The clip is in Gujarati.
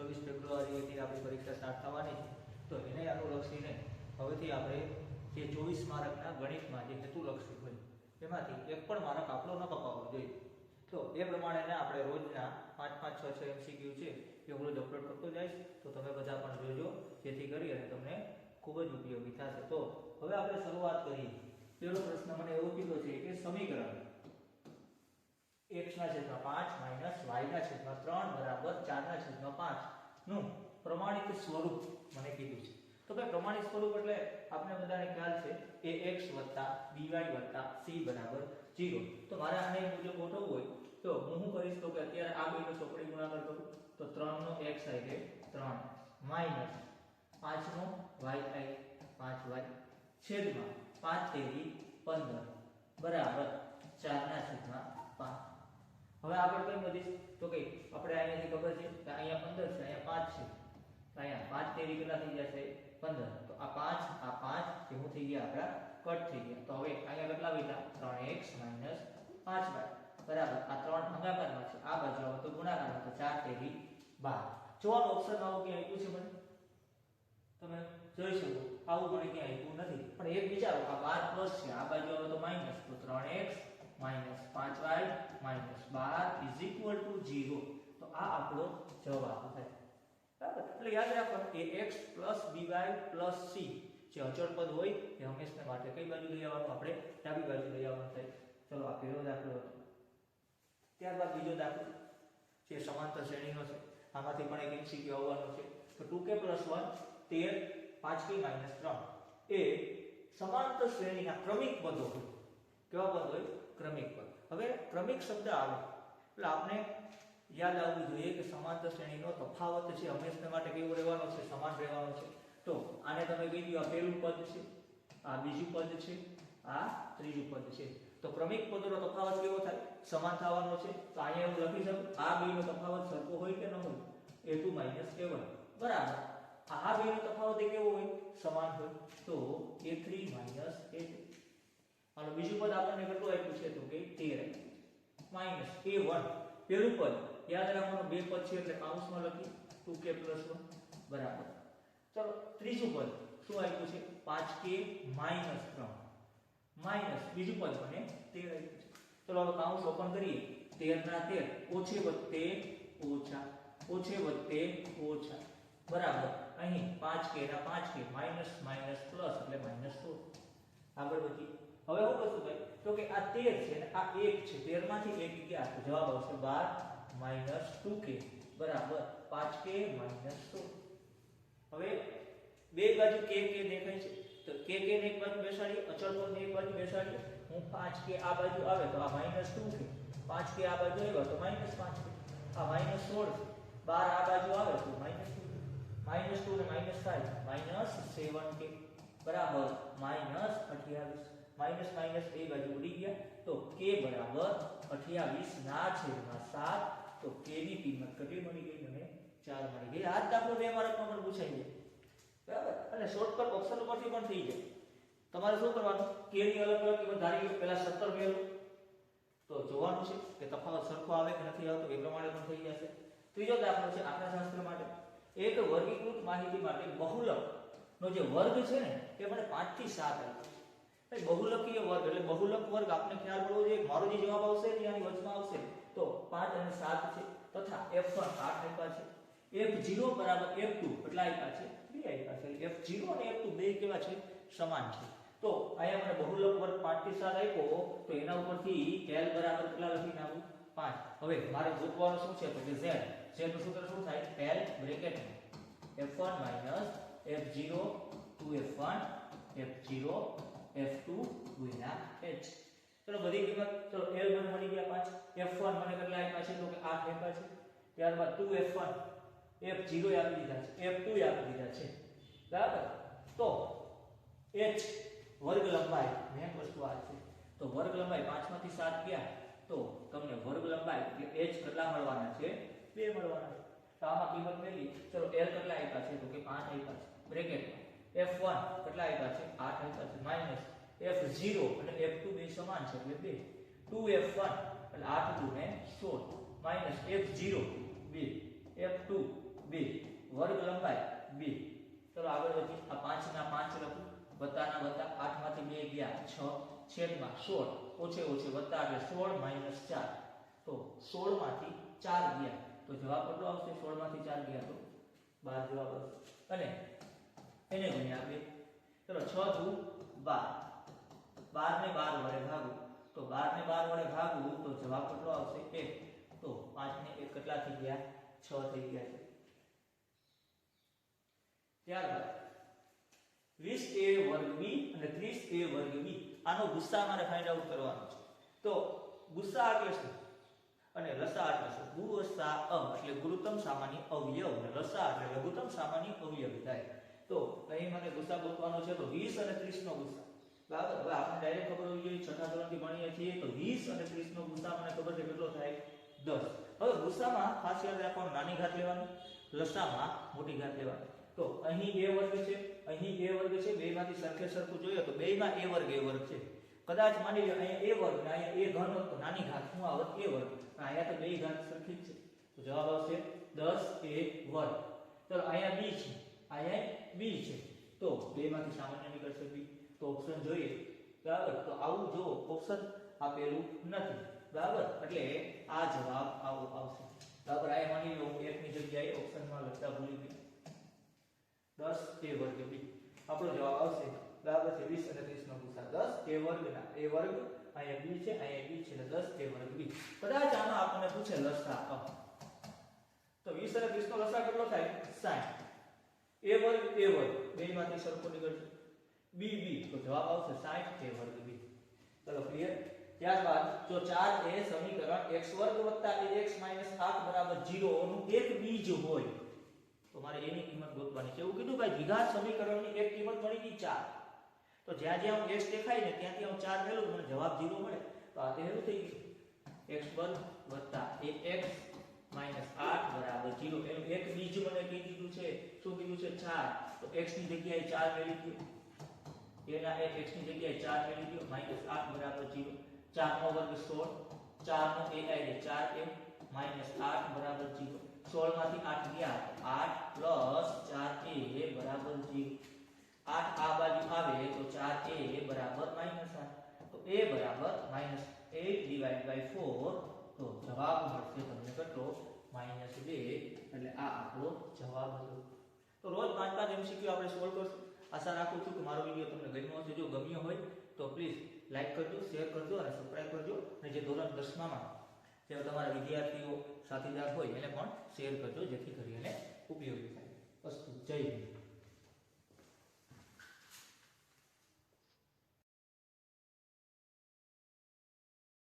છવ્વીસ ફેબ્રુઆરીથી આપણી પરીક્ષા સ્ટાર્ટ થવાની છે. તો એને અનુલક્ષીને હવેથી આપણે જે ચોવીસ માર્કના ગણિતમાં જે હેતુલક્ષી હોય, એમાંથી એક પણ માર્ક આપણો ન કપાવવો જોઈએ. તો એ પ્રમાણેને આપણે રોજના પાંચ પાંચ, છ છ એમસીક્યુ છે, એ હું રોજ અપલોડ કરતો જઈશ. તો તમે બધા પણ જોજો, જેથી કરી અને તમને ખૂબ જ ઉપયોગી થશે. તો હવે આપણે શરૂઆત કરીએ. પહેલો પ્રશ્ન મને એવો કીધો છે કે સમીકરણ x છેદમાં પાંચ માઇનસ y ના છેદમાં ત્રણ બરાબર ચાર ના છેદમાં પાંચનું પ્રમાણિત સ્વરૂપ મને કીધું છે. તો ભાઈ પ્રમાણિત સ્વરૂપ એટલે આપણે બધાને ખ્યાલ છે ax by c બરાબર 0 તો મારે આને મુજબ ગોઠવવું હોય, તો હું શું તો કે અત્યારે આ બેનો ચોપડી ગુણાકાર કરું, તો 3 નો x એટલે 3 માઇનસ 5 નો y પાંચ 5y છેદમાં 5 તેરી 15 બરાબર 4 ના છેદમાં 5 હવે આગળ કઈ વધીશ? તો કે આપણે અહીંયાથી ખબર છે કે અહીંયા 15 છે, અહીંયા 5 છે. તો અહીંયા 5 તેરી કેટલા થઈ જશે? 15 તો આ 5 આ 5 જે હું થઈ ગયા આપણા કટ થઈ ગયા. તો હવે અહીંયા કેટલા વધ્યા? 3x 5y બરાબર. આ ત્રણ ભાગાકારમાં છે. આ બાજુ આવે તો ગુણાકાર તો 4 તેરી 12 જો આ ઓપ્શન આવું કે આપ્યું છે મને? તમે જોઈ શકો. આવું મને ક્યાં આપ્યું નથી. પણ એક વિચારો, આ 12 પ્લસ છે. આ બાજુ આવે તો માઇનસ તો 3x minus 5y minus 12 is equal to zero તો આ આપણો જવાબ થાય બરાબર? એટલે યાદ રાખો કે બીવાય પ્લસ સી જે અચળ પદ હોય એ હંમેશા માટે કઈ બાજુ લઈ આવવાનું? આપણે ડાબી બાજુ લઈ આવવાનું થાય ચલો, આ પહેલો દાખલો હતો. ત્યારબાદ બીજો દાખલો જે સમાંતર શ્રેણીનો છે. આમાંથી પણ એક એમસીક્યુ આવવાનો છે. તો 2k 1 13 5k 3 એ સમાંતર શ્રેણીના ક્રમિક પદો હોય. કેવા પદ હોય ક્રમિક પદ હવે ક્રમિક શબ્દ આવે. એટલે આપણે યાદ આવવું જોઈએ કે સમાંતર શ્રેણીનો તફાવત છે. હંમેશા માટે કેવો રહેવાનો છે? સમાન રહેવાનો છે. તો આને તમે કહી દો, આ પહેલું પદ છે, આ બીજું પદ છે, આ ત્રીજું પદ છે. તો ક્રમિક પદોનો તફાવત કેવો થાય? સમાન થવાનો છે. તો અહીંયા હું લખી શકું, આ બેનો તફાવત સરખો હોય કે ન હોય? a2 a1 બરાબર. આ બેનો તફાવત એ કેવો હોય? સમાન હોય. તો a3 a2 અને બીજું પદ આપણને કેટલું આપ્યું છે તો કે 13 માઇનસ a1 પહેલું પદ, યાદ રાખવાનું, બે પદ છે એટલે કૌંસમાં લખી 2k 1 બરાબર. ચલો, ત્રીજું પદ, શું આપ્યું છે? 5k 3 માઇનસ બીજું પદ મને 13 આપ્યું છે. ચલો, હવે કૌંસ ઓપન કરીએ. 13 ના 13 ઓછે વત્તે ઓછા, ઓછે વત્તે ઓછા. બરાબર. અહીં 5k ના 5k માઇનસ માઇનસ પ્લસ એટલે માઇનસ 16 આગળ વધીએ. હવે હું કશું ભાઈ તો કે આ 13 છે અને આ 1 છે 13 માંથી 1 ગયા તો જવાબ આવશે 12 માઇનસ 2k બરાબર 5k માઇનસ 16 હવે બે બાજુ k k દેખાય છે? તો k k ને એક બાજુ બેસાડીએ, અચળ પદને એક બાજુ બેસાડીએ. હું 5k આ બાજુ આવે તો આ માઇનસ 2k 5k આ બાજુ આવ્યો તો માઇનસ 5k આ માઇનસ 16 છે. 12 આ બાજુ આવે તો માઇનસ 2 માઇનસ 2 ને માઇનસ 5 માઇનસ 7k બરાબર, માઇનસ 28 માઇનસ માઇનસ બે બાજુ ઉડી ગયા. તો k બરાબર 28 ના છેદમાં 7 તો k ની કિંમત કેટલી મળી ગઈ? મને 4 મળી ગઈ. આ દાખલો બે માર્કમાં પણ પૂછાઈ જાય બરાબર? અને શોર્ટકટ ઓપ્શન ઉપરથી પણ થઈ જાય. તમારે શું કરવાનું? K ની અલગ અલગ કિંમત ધારી પહેલા 17 મેળવો. તો જોવાનું છે કે તફાવત સરખો આવે કે નથી આવતો? એ પ્રમાણે પણ થઈ જશે. ત્રીજો દાખલો છે આંકડાશાસ્ત્ર માટે. એક વર્ગીકૃત માહિતી માટે બહુલક નો જે વર્ગ છે ને, એ મને 5 થી 7 આપ્યો બહુલકીય વર્ગ, એટલે બહુલક વર્ગ આપને ખ્યાલ પડવો જોઈએ, મારો જે જવાબ આવશે ને આની વચમાં આવશે, તો 5 અને 7 છે, તથા f1 8 આપ્યા છે. F0 બરાબર f2 એટલા આપ્યા છે 2 આપ્યા છે. f0 અને f2 બે કેવા છે? સમાન છે. તો અહીંયા મને બહુલક વર્ગ 5 થી 7 આપ્યો, તો એના ઉપરથી l બરાબર કેટલા લખી નાખું? 5 હવે મારે ગોતવાનું શું છે? તો કે z. Z નું સૂત્ર શું થાય? l bracket f1 f0 2f1 f0 f2 ગુણ્યા h. ચલો બધી કિંમત, ચલો l મને મળી ગયા 5 f1 મને કેટલા આપ્યા છે? તો કે 8 આપ્યા છે. ત્યારબાદ 2f1 f0 આપી દીધા છે. F2 આપી દીધા છે. બરાબર? તો h વર્ગ લંબાઈ મેન વસ્તુ આ છે. તો વર્ગ લંબાઈ 5 માંથી 7 ગયા, તો તમને વર્ગ લંબાઈ કે h કેટલા મળવાના છે? 2 મળવાના છે. તો આમાં કિંમત મેલી ચલો l કેટલા આપ્યા છે? તો કે 5 આપ્યા છે. બ્રેકેટમાં f1 કેટલા આવ્યા છે? 8 આવ્યા છે, માઇનસ f0 અને f2 બે સમાન છે, એટલે 2 2f1 એટલે 8 2 ને 16 માઇનસ f0 2 f2 2 વર્ગ લંબાઈ 2 ચલો આગળ વધી. આ 5 ના 5 લખું. વત્તાના વત્તા 8 માંથી 2 ગયા 6 છેદમાં 16 ઓછે ઓછે વત્તા એટલે 16 4 તો 16 માંથી 4 ગયા. તો જવાબ કેટલો આવશે? 16 માંથી 4 ગયા તો? બાર જવાબ આવશે. અને એને ગુણ્યા બે ચલો, છ દુ બાર. બાર ને બાર વડે ભાગવું તો બાર ને બાર વડે ભાગવું તો જવાબ કેટલો આવશે? એક. તો પાંચ ને એક કેટલા થઈ ગયા? છ થઈ ગયા છે. ત્યારબાદ, વીસ એ વર્ગ બી અને ત્રીસ એ વર્ગ બી. આનો ગુસ્સા મારે ફાઇન્ડ આઉટ કરવાનો છે. તો ગુસ્સા એટલે શું? અને લસા એટલે શું? ગુસ્સા અ એટલે ગુરુત્તમ સામાન્ય અવયવ. અને લસા એટલે લઘુત્તમ સામાન્ય અવયવ થાય. તો અહીં મને ગુસ્સા ગોતવાનો છે તો 20 અને 30 નો ગુસ્સા બરાબર હવે આપણે ડાયરેક્ટ ખબર હોવી જોઈએ, છઠ્ઠા ધોરણથી ભણીએ છીએ તો 20 અને 30 નો ગુસ્સા મને ખબર છે કેટલો થાય? 10 હવે ગુસ્સામાં ખાસ યાદ રાખવાનું, નાની ઘાત લેવાની, લસામાં મોટી ઘાત લેવાની. તો અહીં a વર્ગ છે, અહીં a વર્ગ છે, બેમાંથી સરખે સરખું જોઈએ તો બેયમાં a વર્ગ a વર્ગ છે. કદાચ માની લો અહીંયા a વર્ગ ને અહીંયા a ઘન તો નાની ઘાત શું આવત a વર્ગ. અહીંયા તો બેય ઘાત સરખી જ છે. તો જવાબ આવશે 10 a વર્ગ. ચલો, અહીંયા b છે. અહીંયા બી છે. તો બેમાંથી સામાન્ય નીકળશે બી તો ઓપ્શન જોઈએ. બરાબર? તો આવું જો ઓપ્શન આપેલું નથી. બરાબર? એટલે આ જવાબ આવો આવશે. બરાબર? આ માની લો એકની જગ્યાએ ઓપ્શનમાં લખતા ભૂલી ગયો દસ એ વર્ગ બી. આપણો જવાબ આવશે. બરાબર છે? વીસ અને ત્રીસ નો ગુસા. દસ એ વર્ગના એ વર્ગ અહીંયા બી છે અહીંયા બી છે એટલે દસ એ વર્ગ બી. કદાચ આમાં આપણને પૂછે લસા. તો વીસ અને ત્રીસ નો લસા કેટલો થાય? સાઠ એ વર્ગ એ વર્ગ. બેમાંથી સરખો નીકળશે. બી બી. તો જવાબ આવશે 60 એ વર્ગ બી. ચલો ક્લિયર ત્યારબાદ, જો 4 એ સમીકરણ x વર્ગ ax 8 બરાબર 0 નું એક બીજ હોય, તો મારે એની કિંમત ગોતવાની છે. એવું કીધું, ભાઈ દ્વિઘાત સમીકરણની એક કિંમત મળી ગઈ 4 તો જ્યાં જ્યાં હું x દેખાય ને, ત્યાંથી હું 4 લેલું મને જવાબ 0 મળે. તો આ તે હેલું થઈ ગયું. x વર્ગ વત્તા ax 8 બરાબર 0 એનું એક બીજ મને કહી દીધું છે શું કીધું છે 4 તો x ની જગ્યાએ 4 મેળવી દો એના એક x ની જગ્યાએ 4 મેળવી દો -8 બરાબર 0 4 નો વર્ગ 16 4 નો a એટલે 4 m -8 બરાબર 0 16 માંથી 8 ગયા 8 4a બરાબર 0 8 આ બાજુ આવે તો 4a બરાબર -8 તો a બરાબર -8 ડિવાઇડ બાય 4 તો જવાબ મળશે તમને કેટલો? -2 એટલે આ આપણો જવાબ હતો. તો રોજ પાંચ પાંચ એમસીક્યુ આપણે સોલ્વ કરશું. આશા રાખું છું કે મારો વીડિયો તમને ગમ્યો હશે. જો ગમ્યો હોય, તો પ્લીઝ લાઈક કરજો શેર કરજો અને સબસ્ક્રાઇબ કરજો. અને જે ધોરણ દસમામાં જે તમારા વિદ્યાર્થીઓ સાથીદાર હોય, એને પણ શેર કરજો, જેથી કરીને ઉપયોગી થાય. વસ્તુ જય હિન્દ.